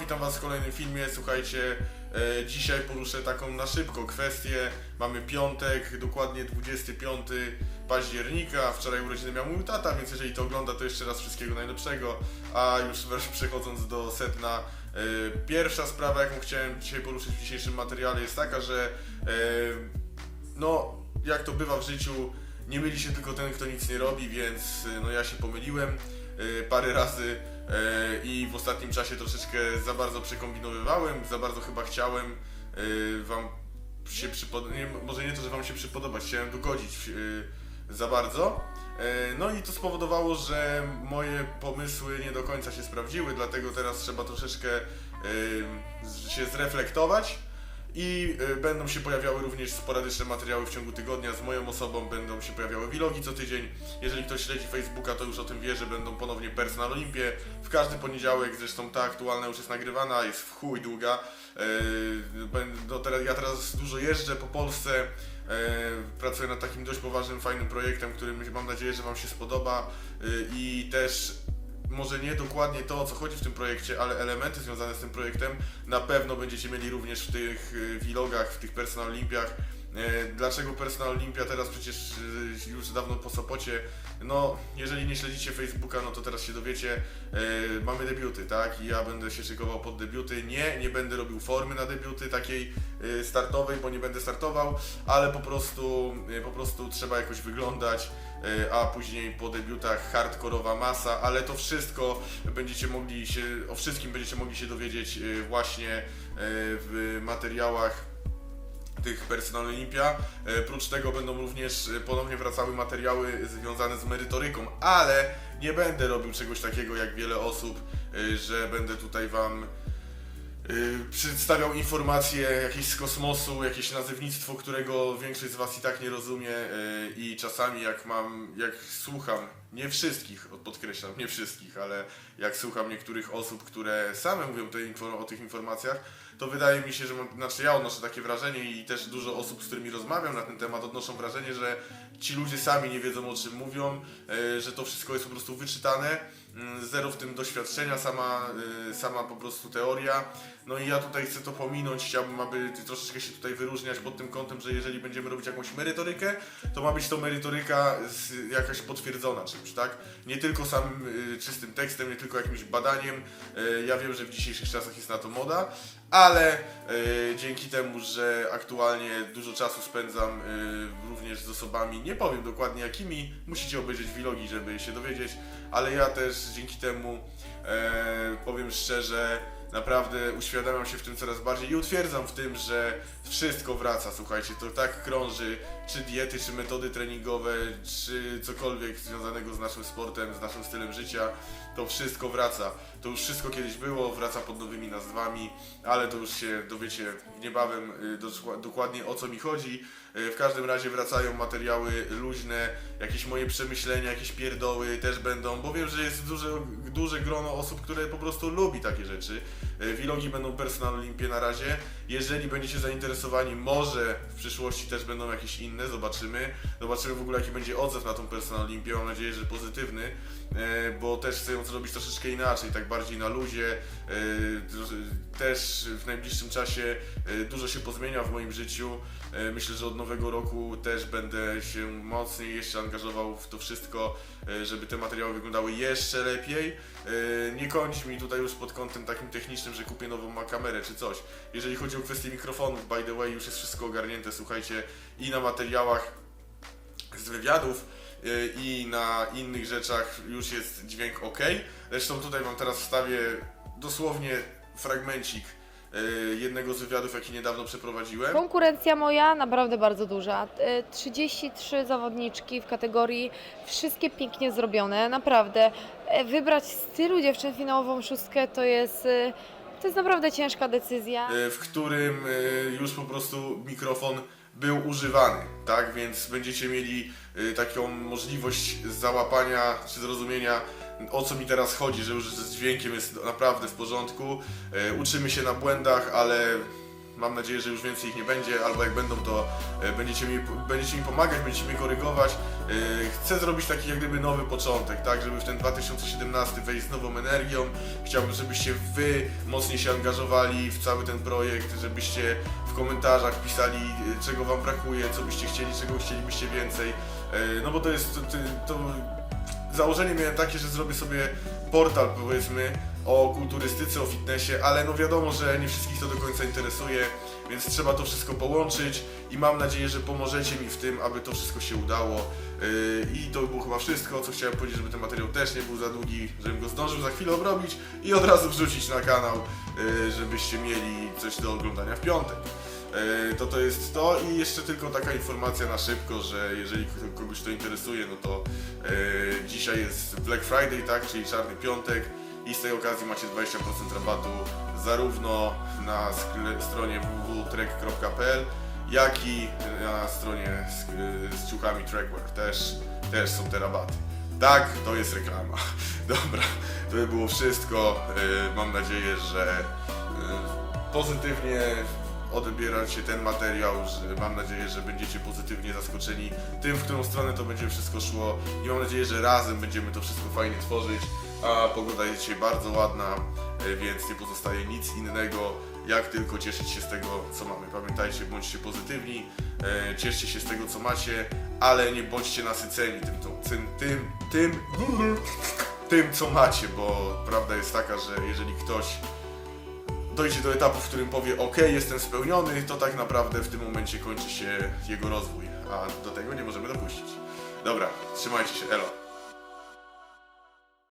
Witam was w kolejnym filmie. Słuchajcie, e, dzisiaj poruszę taką na szybko kwestię. Mamy piątek, dokładnie 25 października. Wczoraj urodziny miał mój tata, więc jeżeli to ogląda, to jeszcze raz wszystkiego najlepszego. A już przechodząc do sedna, e, pierwsza sprawa, jaką chciałem dzisiaj poruszyć w dzisiejszym materiale jest taka, że e, no, jak to bywa w życiu, nie myli się tylko ten, kto nic nie robi, więc y, no ja się pomyliłem y, parę razy i w ostatnim czasie troszeczkę za bardzo przekombinowywałem, za bardzo chyba chciałem y, wam się przypodobać, może nie to, że wam się przypodobać, chciałem dogodzić y, za bardzo. No i to spowodowało, że moje pomysły nie do końca się sprawdziły, dlatego teraz trzeba troszeczkę się zreflektować. I y, będą się pojawiały również sporadyczne materiały w ciągu tygodnia z moją osobą, będą się pojawiały vlogi co tydzień. Jeżeli ktoś śledzi Facebooka, to już o tym wie, że będą ponownie Personal Olimpie. W każdy poniedziałek, zresztą ta aktualna już jest nagrywana, jest w chuj długa. No teraz, ja teraz dużo jeżdżę po Polsce, yy, pracuję nad takim dość poważnym, fajnym projektem, który mam nadzieję, że Wam się spodoba i też może nie dokładnie to, o co chodzi w tym projekcie, ale elementy związane z tym projektem na pewno będziecie mieli również w tych y, vlogach, w tych Personal Olimpiach. E, Dlaczego Personal Olimpia teraz przecież y, już dawno po Sopocie? No, jeżeli nie śledzicie Facebooka, no to teraz się dowiecie. E, Mamy debiuty, tak? I ja będę się szykował pod debiuty. Nie, nie będę robił formy na debiuty takiej y, startowej, bo nie będę startował, ale po prostu, po prostu trzeba jakoś wyglądać a później po debiutach hardkorowa masa, ale to wszystko będziecie mogli się, o wszystkim będziecie mogli się dowiedzieć e, właśnie e, w materiałach tych Personal Olympia. E, Prócz tego będą również e, ponownie wracały materiały związane z merytoryką, ale nie będę robił czegoś takiego jak wiele osób, e, że będę tutaj Wam przedstawiał informacje jakieś z kosmosu, jakieś nazewnictwo, którego większość z Was i tak nie rozumie y, i czasami jak mam, jak słucham, nie wszystkich, podkreślam, nie wszystkich, ale jak słucham niektórych osób, które same mówią o tych informacjach, to wydaje mi się, że znaczy ja odnoszę takie wrażenie i też dużo osób, z którymi rozmawiam na ten temat, odnoszą wrażenie, że ci ludzie sami nie wiedzą o czym mówią, y, że to wszystko jest po prostu wyczytane, y, zero w tym doświadczenia, sama, y, sama po prostu teoria. No i ja tutaj chcę to pominąć, chciałbym, aby troszeczkę się tutaj wyróżniać pod tym kątem, że jeżeli będziemy robić jakąś merytorykę, to ma być to merytoryka jakaś potwierdzona czymś, tak? Nie tylko samym y, czystym tekstem, nie tylko jakimś badaniem. Ja wiem, że w dzisiejszych czasach jest na to moda, ale y, dzięki temu, że aktualnie dużo czasu spędzam y, również z osobami, nie powiem dokładnie jakimi, musicie obejrzeć vlogi, żeby się dowiedzieć, ale ja też dzięki temu e, powiem szczerze, naprawdę uświadamiam się w tym coraz bardziej i utwierdzam w tym, że wszystko wraca, słuchajcie, to tak krąży, czy diety, czy metody treningowe, czy cokolwiek związanego z naszym sportem, z naszym stylem życia, to wszystko wraca. To już wszystko kiedyś było, wraca pod nowymi nazwami, ale to już się dowiecie niebawem y, dokładnie o co mi chodzi. Y, W każdym razie wracają materiały luźne, jakieś moje przemyślenia, jakieś pierdoły też będą, bo wiem, że jest duże, duże grono osób, które po prostu lubi takie rzeczy. Vlogi będą personal Olimpie na razie. Jeżeli będziecie zainteresowani, może w przyszłości też będą jakieś inne, zobaczymy. Zobaczymy w ogóle jaki będzie odzew na tą personal Olimpię, mam nadzieję, że pozytywny, y, bo też chcę ją zrobić troszeczkę inaczej, tak bardziej na luzie. Y, Też w najbliższym czasie dużo się pozmienia w moim życiu. E, Myślę, że od nowego roku też będę się mocniej jeszcze angażował w to wszystko, e, żeby te materiały wyglądały jeszcze lepiej. E, Nie kończ mi tutaj już pod kątem takim technicznym, że kupię nową kamerę czy coś. Jeżeli chodzi o kwestię mikrofonów, by the way, już jest wszystko ogarnięte, słuchajcie, i na materiałach z wywiadów e, i na innych rzeczach już jest dźwięk ok. Zresztą tutaj Wam teraz wstawię dosłownie fragmencik e, jednego z wywiadów, jaki niedawno przeprowadziłem. Konkurencja moja naprawdę bardzo duża. E, 33 zawodniczki w kategorii, wszystkie pięknie zrobione, naprawdę. E, Wybrać z tylu dziewczyn finałową szóstkę to jest, to jest naprawdę ciężka decyzja. e, w którym e, już po prostu mikrofon był używany, tak? Więc będziecie mieli e, taką możliwość załapania czy zrozumienia o co mi teraz chodzi, że już z dźwiękiem jest naprawdę w porządku. Uczymy się na błędach, ale Mam nadzieję, że już więcej ich nie będzie, albo jak będą, to e, będziecie mi, będziecie mi pomagać, będziecie mnie korygować. E, Chcę zrobić taki jak gdyby nowy początek, tak, żeby w ten 2017 wejść z nową energią. Chciałbym, żebyście wy mocniej się angażowali w cały ten projekt, żebyście w komentarzach pisali, e, czego wam brakuje, co byście chcieli, czego chcielibyście więcej. No bo to jest, to, to założenie miałem takie, że zrobię sobie portal powiedzmy o kulturystyce, o fitnessie, ale no wiadomo, że nie wszystkich to do końca interesuje, więc trzeba to wszystko połączyć i mam nadzieję, że pomożecie mi w tym, aby to wszystko się udało. Yy, I to było chyba wszystko, co chciałem powiedzieć, żeby ten materiał też nie był za długi, żebym go zdążył za chwilę obrobić i od razu wrzucić na kanał, yy, żebyście mieli coś do oglądania w piątek. Yy, To to jest to i jeszcze tylko taka informacja na szybko, że jeżeli kogoś to interesuje, no to dzisiaj jest Black Friday, tak, czyli czarny piątek i z tej okazji macie 20% rabatu zarówno na stronie www.trek.pl jak i na stronie z, z ciuchami Trekwear też, też są te rabaty. Tak, to jest reklama. Dobra, to by było wszystko. Yy, Mam nadzieję, że yy, pozytywnie odbieracie ten materiał, mam nadzieję, że będziecie pozytywnie zaskoczeni tym, w którą stronę to będzie wszystko szło i mam nadzieję, że razem będziemy to wszystko fajnie tworzyć, a pogoda jest dzisiaj bardzo ładna, e, więc nie pozostaje nic innego, jak tylko cieszyć się z tego, co mamy. Pamiętajcie, bądźcie pozytywni, e, cieszcie się z tego, co macie, ale nie bądźcie nasyceni tym, tym, tym, tym, tym, co macie, bo prawda jest taka, że jeżeli ktoś dojdzie do etapu, w którym powie ok, jestem spełniony, to tak naprawdę w tym momencie kończy się jego rozwój, a do tego nie możemy dopuścić. Dobra, trzymajcie się, elo.